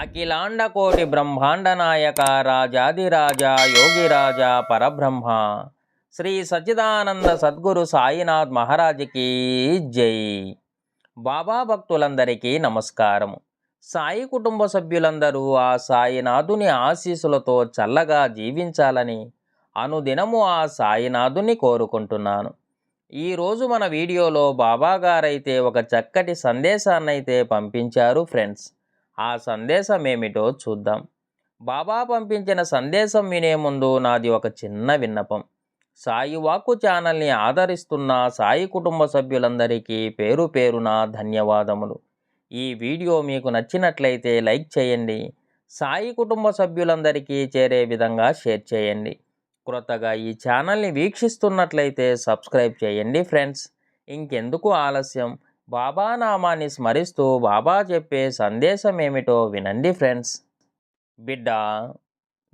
అఖిలాండ కోటి బ్రహ్మాండ నాయక రాజాదిరాజ యోగిరాజ పరబ్రహ్మ. శ్రీ సచిదానంద సద్గురు సాయినాథ్ మహారాజుకి జై. బాబా భక్తులందరికీ నమస్కారము సాయి కుటుంబ సభ్యులందరూ ఆ సాయినాథుని ఆశీస్సులతో చల్లగా జీవించాలని అనుదినము ఆ సాయినాథుని కోరుకుంటున్నాను. ఈరోజు మన వీడియోలో బాబా గారైతే ఒక చక్కటి సందేశాన్నైతే పంపించారు ఫ్రెండ్స్. ఆ సందేశం ఏమిటో చూద్దాం. బాబా పంపించిన సందేశం వినే ముందు నాది ఒక చిన్న విన్నపం. సాయి వాక్కు ఛానల్ని ఆదరిస్తున్న సాయి కుటుంబ సభ్యులందరికీ పేరు పేరున ధన్యవాదములు. ఈ వీడియో మీకు నచ్చినట్లయితే లైక్ చేయండి. సాయి కుటుంబ సభ్యులందరికీ చేరే విధంగా షేర్ చేయండి. క్రొత్తగా ఈ ఛానల్ని వీక్షిస్తున్నట్లయితే సబ్స్క్రైబ్ చేయండి ఫ్రెండ్స్. ఇంకెందుకు ఆలస్యం? బాబా నామాన్ని స్మరిస్తూ బాబా చెప్పే సందేశం ఏమిటో వినండి ఫ్రెండ్స్. బిడ్డ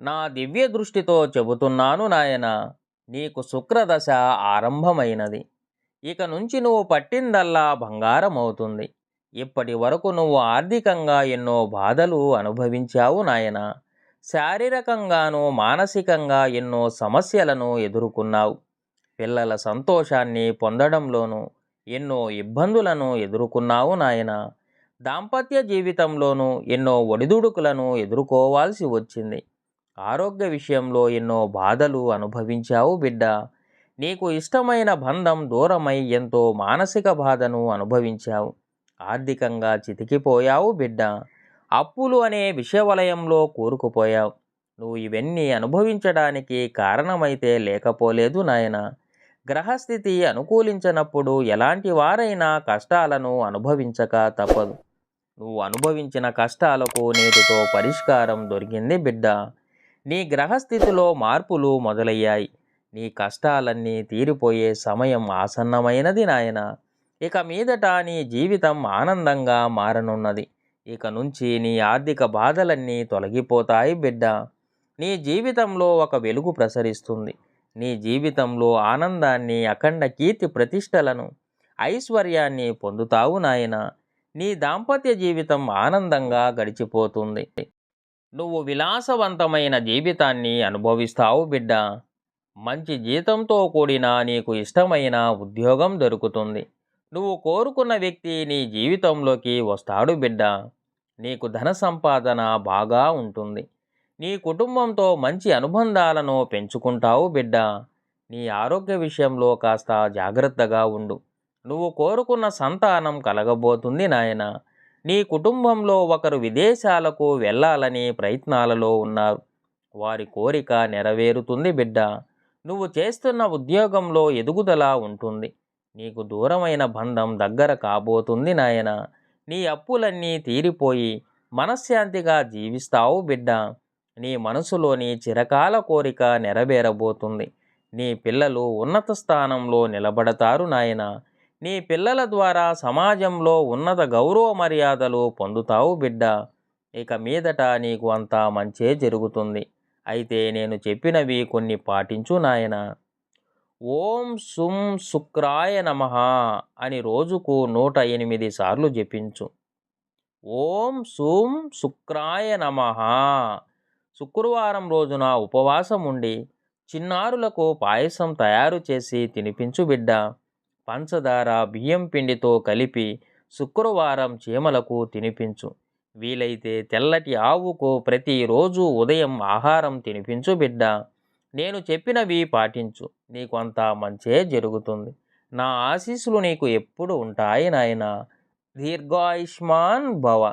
నా దివ్య దృష్టితో చెబుతున్నాను నాయన నీకు శుక్రదశ ఆరంభమైనది. ఇక నుంచి నువ్వు పట్టిందల్లా బంగారం అవుతుంది ఇప్పటి వరకు నువ్వు ఆర్థికంగా ఎన్నో బాధలు అనుభవించావు నాయన. శారీరకంగానూ మానసికంగా ఎన్నో సమస్యలను ఎదుర్కొన్నావు. పిల్లల సంతోషాన్ని పొందడంలోనూ ఎన్నో ఇబ్బందులను ఎదుర్కొన్నావు నాయన. దాంపత్య జీవితంలోనూ ఎన్నో ఒడిదుడుకులను ఎదుర్కోవాల్సి వచ్చింది. ఆరోగ్య విషయంలో ఎన్నో బాధలు అనుభవించావు బిడ్డ. నీకు ఇష్టమైన బంధం దూరమై ఎంతో మానసిక బాధను అనుభవించావు. ఆర్థికంగా చితికిపోయావు బిడ్డ. అప్పులు అనే విషవలయంలో కూరుకుపోయావు. నువ్వు ఇవన్నీ అనుభవించడానికి కారణమైతే లేకపోలేదు నాయనా. గ్రహస్థితి అనుకూలించినప్పుడు ఎలాంటి వారైనా కష్టాలను అనుభవించక తప్పదు. నువ్వు అనుభవించిన కష్టాలకు నేటితో పరిష్కారం దొరికింది బిడ్డ. నీ గ్రహస్థితిలో మార్పులు మొదలయ్యాయి. నీ కష్టాలన్నీ తీరిపోయే సమయం ఆసన్నమైనది నాయన. ఇక మీదట నీ జీవితం ఆనందంగా మారనున్నది. ఇక నుంచి నీ ఆర్థిక బాధలన్నీ తొలగిపోతాయి బిడ్డ. నీ జీవితంలో ఒక వెలుగు ప్రసరిస్తుంది. నీ జీవితంలో ఆనందాన్ని అఖండ కీర్తి ప్రతిష్టలను ఐశ్వర్యాన్ని పొందుతావు నాయన. నీ దాంపత్య జీవితం ఆనందంగా గడిచిపోతుంది. నువ్వు విలాసవంతమైన జీవితాన్ని అనుభవిస్తావు బిడ్డ. మంచి జీతంతో కూడిన నీకు ఇష్టమైన ఉద్యోగం దొరుకుతుంది. నువ్వు కోరుకున్న వ్యక్తి నీ జీవితంలోకి వస్తాడు బిడ్డ. నీకు ధన సంపాదన బాగా ఉంటుంది. నీ కుటుంబంతో మంచి అనుబంధాలను పెంచుకుంటావు బిడ్డ. నీ ఆరోగ్య విషయంలో కాస్త జాగ్రత్తగా ఉండు. నువ్వు కోరుకున్న సంతానం కలగబోతుంది నాయన. నీ కుటుంబంలో ఒకరు విదేశాలకు వెళ్ళాలని ప్రయత్నాలలో ఉన్నారు. వారి కోరిక నెరవేరుతుంది బిడ్డ. నువ్వు చేస్తున్న ఉద్యోగంలో ఎదుగుదల ఉంటుంది. నీకు దూరమైన బంధం దగ్గర కాబోతుంది నాయన. నీ అప్పులన్నీ తీరిపోయి మనశ్శాంతిగా జీవిస్తావు బిడ్డ. నీ మనసులోని చిరకాల కోరిక నెరవేరబోతుంది. నీ పిల్లలు ఉన్నత స్థానంలో నిలబడతారు నాయన. నీ పిల్లల ద్వారా సమాజంలో ఉన్నత గౌరవ మర్యాదలు పొందుతావు బిడ్డ. ఇక మీదట నీకు అంతా మంచే జరుగుతుంది. అయితే నేను చెప్పినవి కొన్ని పాటించు నాయన. ఓం సుం శుక్రాయ నమ అని రోజుకు నూట ఎనిమిది సార్లు జపించు. ఓం సుం శుక్రాయ నమ శుక్రవారం రోజున ఉపవాసం ఉండి చిన్నారులకు పాయసం తయారు చేసి తినిపించు బిడ్డ. పంచదార బియ్యం పిండితో కలిపి శుక్రవారం చీమలకు తినిపించు. వీలైతే తెల్లటి ఆవుకు ప్రతిరోజు ఉదయం ఆహారం తినిపించు బిడ్డ. నేను చెప్పినవి పాటించు. నీకు అంతా మంచే జరుగుతుంది. నా ఆశీస్సులు నీకు ఎప్పుడు ఉంటాయి నాయన. దీర్ఘాయుష్మాన్ భవ.